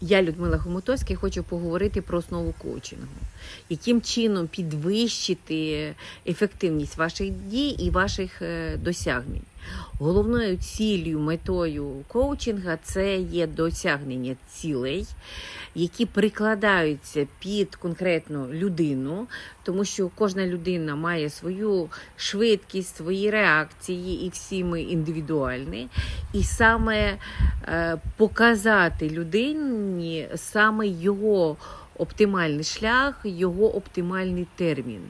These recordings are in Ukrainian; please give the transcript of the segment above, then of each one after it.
Я, Людмила Хомутовська, і хочу поговорити про основу коучингу. Яким чином підвищити ефективність ваших дій і ваших е, досягнень? Головною ціллю, метою коучинга це є досягнення цілей, які прикладаються під конкретну людину, тому що кожна людина має свою швидкість, свої реакції, і всі ми індивідуальні. І саме е, показати людині саме його оптимальний шлях, його оптимальний термін.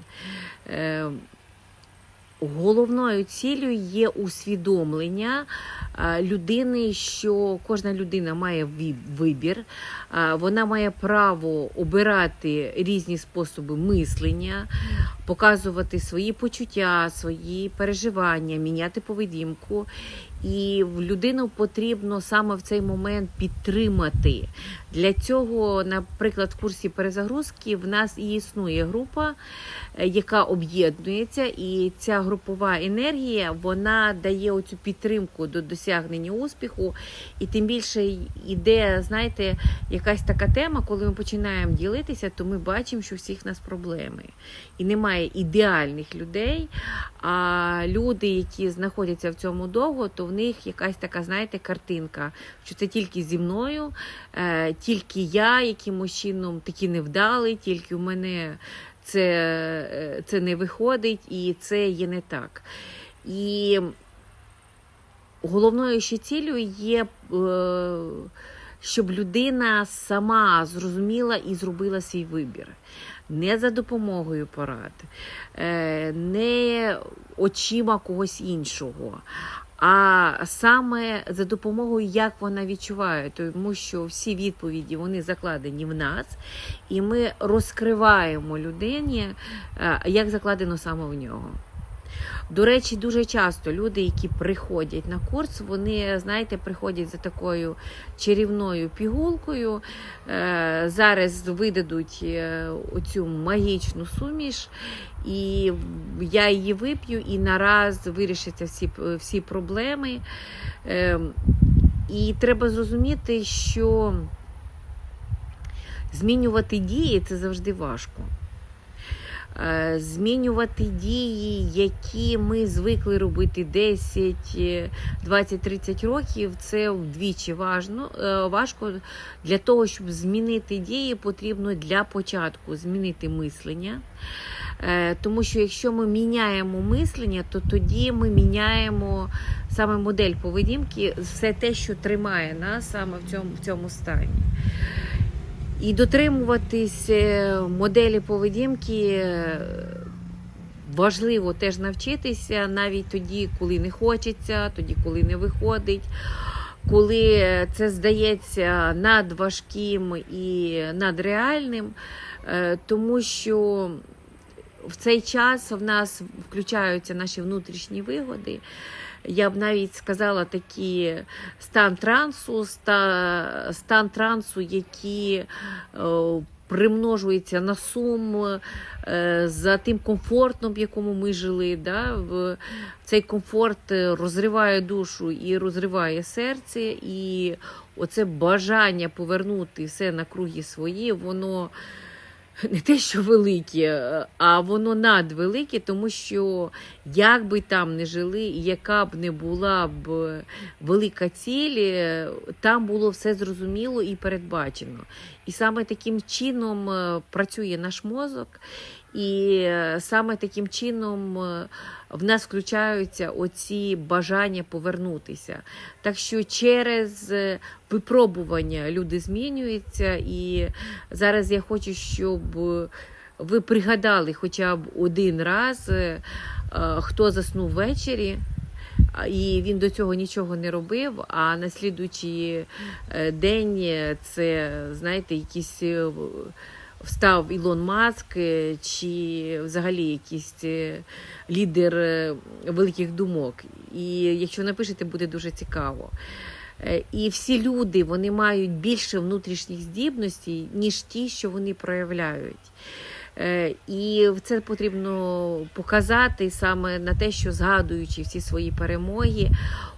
Головною цілею є усвідомлення е, людини, що кожна людина має вибір, е, вона має право обирати різні способи мислення, показувати свої почуття, свої переживання, міняти поведінку. І в людину потрібно саме в цей момент підтримати. Для цього, наприклад, в курсі перезагрузки в нас і існує група, е, яка об'єднується, і ця групова енергія вона дає оцю підтримку до досягнення успіху. І тим більше йде, знаєте, якась така тема, коли ми починаємо ділитися, то ми бачимо, що у всіх нас проблеми. І немає ідеальних людей. А люди, які знаходяться в цьому довго, то в них якась така, знаєте, картинка, що це тільки зі мною, е, тільки я якимось чином такі невдалий, тільки у мене це, е, це не виходить, і це є не так. І головною ще цілею є. Е, щоб людина сама зрозуміла і зробила свій вибір. Не за допомогою порад, не очима когось іншого, а саме за допомогою, як вона відчуває, тому що всі відповіді вони закладені в нас, і ми розкриваємо людині, е, як закладено саме в нього. До речі, дуже часто люди, які приходять на курс, вони, знаєте, приходять за такою чарівною пігулкою. Е, Зараз видадуть е, оцю магічну суміш, і я її вип'ю, і нараз вирішаться всі, всі проблеми. Е, І треба зрозуміти, що змінювати дії це завжди важко. Е, Змінювати дії, які ми звикли робити 10, е, 20, 30 років, це вдвічі важно, е, важко. Для того, щоб змінити дії, потрібно для початку змінити мислення. Е, Тому що якщо ми міняємо мислення, то тоді ми міняємо саме модель поведінки, все те, що тримає нас саме в цьому, в цьому стані. І дотримуватись е, моделі поведінки е, важливо теж навчитися навіть тоді, коли не хочеться, тоді, коли не виходить, коли це здається надважким і надреальним, Е, тому що в цей час в нас включаються наші внутрішні вигоди. Я б навіть сказала такі стан трансу, стан трансу, який е, примножується на сум е, за тим комфортом, в якому ми жили. Да? Цей комфорт е, розриває душу і розриває серце, і оце бажання повернути все на круги свої, воно не те, що велике, а воно надвелике, тому що як би там не жили, яка б не була б велика ціль, там було все зрозуміло і передбачено. І саме таким чином е, працює наш мозок, і е, саме таким чином е, в нас включаються оці бажання повернутися. Так що через е, випробування люди змінюються, і зараз я хочу, щоб ви пригадали хоча б один раз, хто заснув ввечері. І він до цього нічого не робив. А на слідуючий день це, знаєте, якісь встав Ілон Маск е, чи взагалі якийсь е, лідер е, великих думок. І якщо напишете, буде дуже цікаво. І всі люди вони мають більше внутрішніх здібностей, ніж ті, що вони проявляють. І це потрібно показати саме на те, що згадуючи всі свої перемоги,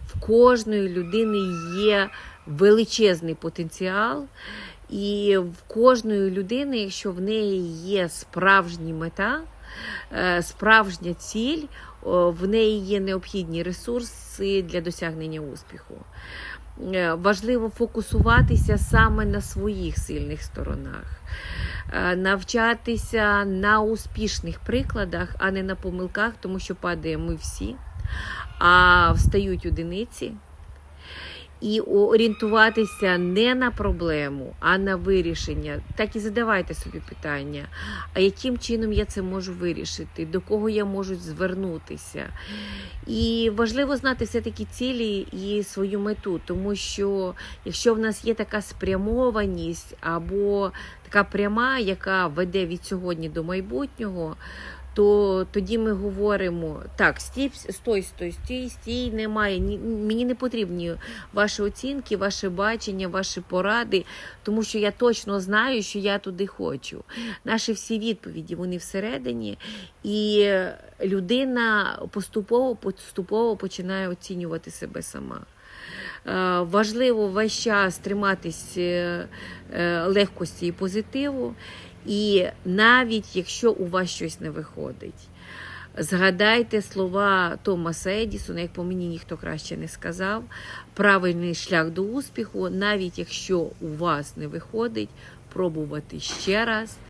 в кожної людини є величезний потенціал. І в кожної людини, якщо в неї є справжня мета, е, справжня ціль, в неї є необхідні ресурси для досягнення успіху. Е, Важливо фокусуватися саме на своїх сильних сторонах, е, навчатися на успішних прикладах, а не на помилках, тому що падаємо ми всі, а встають одиниці. І орієнтуватися не на проблему, а на вирішення. Так і задавайте собі питання, а яким чином я це можу вирішити, до кого я можу звернутися. І важливо знати все-таки цілі і свою мету, тому що якщо в нас є така спрямованість або така пряма, яка веде від сьогодні до майбутнього, то тоді ми говоримо: так, стій, стой, стой, стій, стій, немає. Ні, мені не потрібні ваші оцінки, ваше бачення, ваші поради, тому що я точно знаю, що я туди хочу. Наші всі відповіді вони всередині, і людина поступово поступово починає оцінювати себе сама. Е, Важливо весь час триматись е, е, легкості і позитиву, і навіть якщо у вас щось не виходить. Згадайте слова Томаса Едісона, як по мені ніхто краще не сказав. Правильний шлях до успіху, навіть якщо у вас не виходить, пробувати ще раз